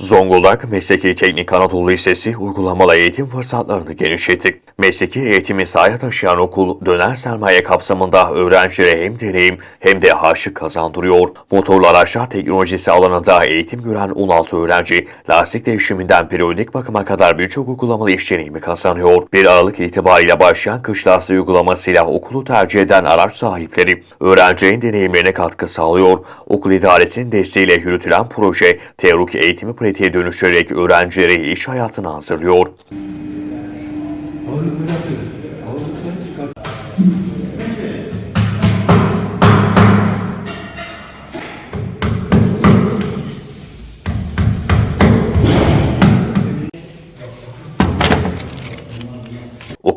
Zonguldak Mesleki Teknik Anadolu Lisesi uygulamalı eğitim fırsatlarını genişletti. Mesleki eğitimi sahaya taşıyan okul döner sermaye kapsamında öğrencilere hem deneyim hem de harçlık kazandırıyor. Motorlu araçlar teknolojisi alanında eğitim gören 16 öğrenci lastik değişiminden periyodik bakıma kadar birçok uygulamalı iş deneyimi kazanıyor. 1 Aralık itibariyle başlayan kış lastiği uygulamasıyla okulu tercih eden araç sahipleri öğrencinin deneyimlerine katkı sağlıyor. Okul idaresinin desteğiyle yürütülen proje teorik eğitimi pratiğe dönüştürerek öğrencileri iş hayatına hazırlıyor.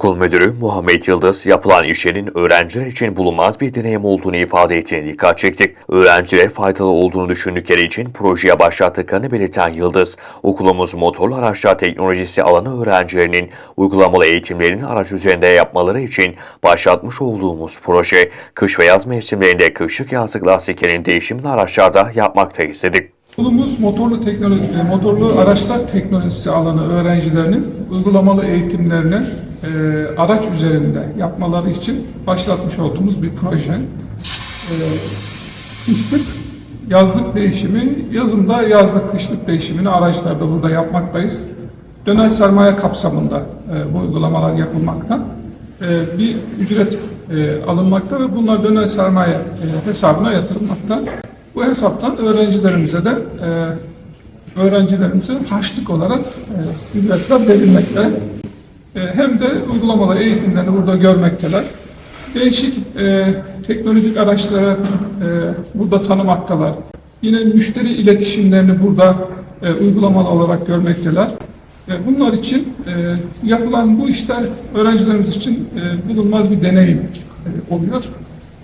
Okul müdürü Muhammed Yıldız yapılan işlerin öğrenciler için bulunmaz bir deneyim olduğunu ifade ettiğine dikkat çekti. Öğrencilere faydalı olduğunu düşündükleri için projeye başlattıklarını belirten Yıldız, okulumuz motorlu araçlar teknolojisi alanı öğrencilerinin uygulamalı eğitimlerini araç üzerinde yapmaları için başlatmış olduğumuz proje, kış ve yaz mevsimlerinde kışlık yazlık lastiklerin değişimini araçlarda yapmaktayız dedik. Okulumuz motorlu teknoloji, e, motorlu araçlar teknolojisi alanı öğrencilerinin uygulamalı eğitimlerini e, araç üzerinde yapmaları için başlatmış olduğumuz bir proje. E, kışlık, yazlık değişimi, yazında yazlık, kışlık değişimini araçlarda burada yapmaktayız. Döner sermaye kapsamında e, bu uygulamalar yapılmakta. E, bir ücret e, alınmakta ve bunlar döner sermaye e, hesabına yatırılmakta. Bu hesaptan öğrencilerimize de e, öğrencilerimize harçlık olarak e, ücretler verilmekte. E, hem de uygulamalı eğitimlerini burada görmekteler. Değişik e, teknolojik araçları e, burada tanımaktalar. Yine müşteri iletişimlerini burada e, uygulamalı olarak görmekteler. E, bunlar için e, yapılan bu işler öğrencilerimiz için e, bulunmaz bir deneyim e, oluyor.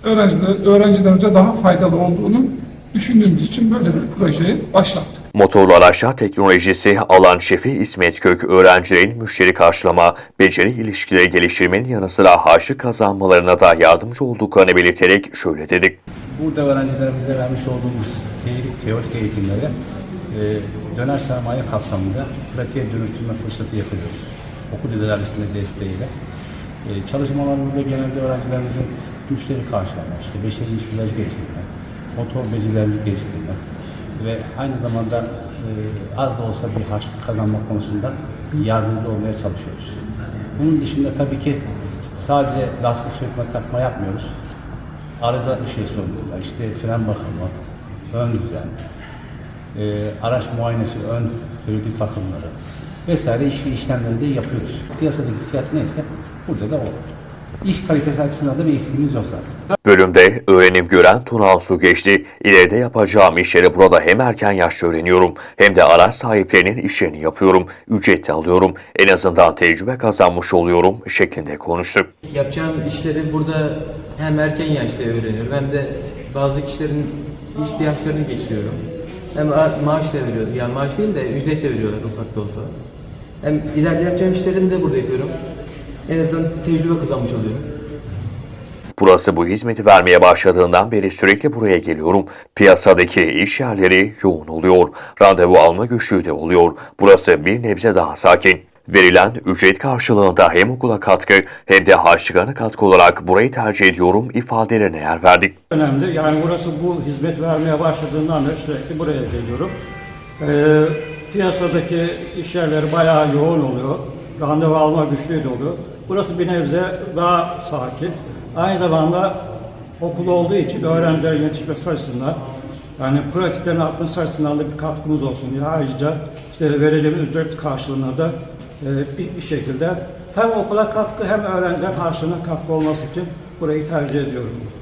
Öğrenciler, öğrencilerimize daha faydalı olduğunu düşündüğümüz için böyle bir projeyi başlattık. Motorlu araçlar teknolojisi alan şefi İsmet Kök öğrencilerin müşteri karşılama, beceri ilişkileri geliştirmenin yanı sıra harçlık kazanmalarına da yardımcı olduklarını belirterek şöyle dedik. Burada öğrencilerimize vermiş olduğumuz teorik, teorik eğitimleri e, döner sermaye kapsamında pratiğe dönüştürme fırsatı yapıyoruz. Okul idaresinin desteğiyle. E, çalışmalarımızda genelde öğrencilerimizin müşteri karşılama, işte beşeri ilişkileri geliştirme, motor becerilerini geliştirme ve aynı zamanda e, az da olsa bir harçlık kazanma konusunda yardımcı olmaya çalışıyoruz. Bunun dışında tabii ki sadece lastik sökme takma yapmıyoruz. Arıza şey sorumlular, işte fren bakımı, ön düzen, e, araç muayenesi, ön periyodik bakımları vesaire iş ve yapıyoruz. Piyasadaki fiyat neyse burada da o. İş kalitesi açısından da bir eksiğimiz yok zaten. Bölümde öğrenim gören Tunan Su geçti. İleride yapacağım işleri burada hem erken yaşta öğreniyorum hem de araç sahiplerinin işlerini yapıyorum. Ücret de alıyorum. En azından tecrübe kazanmış oluyorum şeklinde konuştu. Yapacağım işleri burada hem erken yaşta öğreniyorum hem de bazı kişilerin ihtiyaçlarını geçiriyorum. Hem maaş da veriyor, yani maaş değil de ücret de veriyorlar ufak da olsa. Hem ileride yapacağım işlerimi de burada yapıyorum. En azından tecrübe kazanmış oluyorum. Burası bu hizmeti vermeye başladığından beri sürekli buraya geliyorum. Piyasadaki iş yerleri yoğun oluyor. Randevu alma güçlüğü de oluyor. Burası bir nebze daha sakin. Verilen ücret karşılığında hem okula katkı hem de harçlıklarına katkı olarak burayı tercih ediyorum ifadelerine yer verdik. önemli. Yani burası bu hizmet vermeye başladığından beri sürekli buraya geliyorum. Ee, piyasadaki iş yerleri bayağı yoğun oluyor. Randevu alma güçlüğü de oluyor. Burası bir nebze daha sakin. Aynı zamanda okul olduğu için öğrencilerin yetişmesi açısından yani pratiklerin artması açısından da bir katkımız olsun diye ayrıca işte vereceğimiz ücret karşılığında da e, bir, bir şekilde hem okula katkı hem öğrencilerin harçlığına katkı olması için burayı tercih ediyorum.